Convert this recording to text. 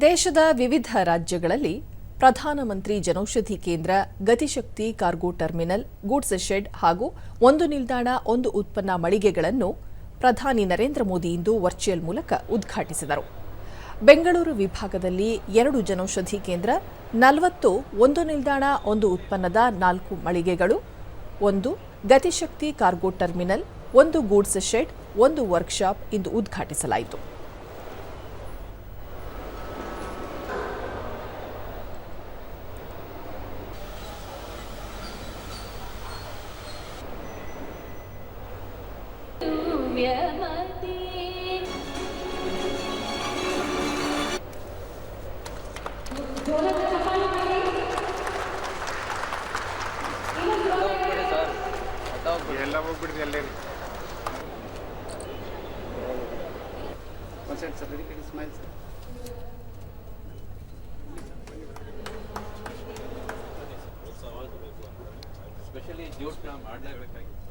ದೇಶದ ವಿವಿಧ ರಾಜ್ಯಗಳಲ್ಲಿ Pradhanmantri Janaushadhi Kendra, Gatishakti cargo terminal, goods shed ಹಾಗೂ ಒಂದು ನಿಲ್ದಾಣ, ಒಂದು ಉತ್ಪನ್ನ ಮಳಿಗೆಗಳನ್ನು ಪ್ರಧಾನಿ ನರೇಂದ್ರ ಮೋದಿ ಇಂದು ವರ್ಚುವಲ್ ಮೂಲಕ ಉದ್ಘಾಟಿಸಿದರು. ಬೆಂಗಳೂರು ವಿಭಾಗದಲ್ಲಿ ಎರಡು ಜನೌಷಧಿ ಕೇಂದ್ರ, ನಲವತ್ತು, ಒಂದು ನಿಲ್ದಾಣ, ಒಂದು ಉತ್ಪನ್ನದ ನಾಲ್ಕು ಮಳಿಗೆಗಳು, ಒಂದು ಗತಿಶಕ್ತಿ ಕಾರ್ಗೋ ಟರ್ಮಿನಲ್, ಒಂದು ಗೂಡ್ಸ್ ಶೆಡ್, ಒಂದು ವರ್ಕ್ಶಾಪ್ ಇಂದು ಉದ್ಘಾಟಿಸಲಾಯಿತು. ಎಲ್ಲ ಹೋಗ್ಬಿಡ್ರಿ ಅಲ್ಲೇ ರೀ One side, sir. Very good smile, sir. Specially ಜ್ಯೂಸ್ನ ಮಾಡಲೇಬೇಕಾಗಿತ್ತು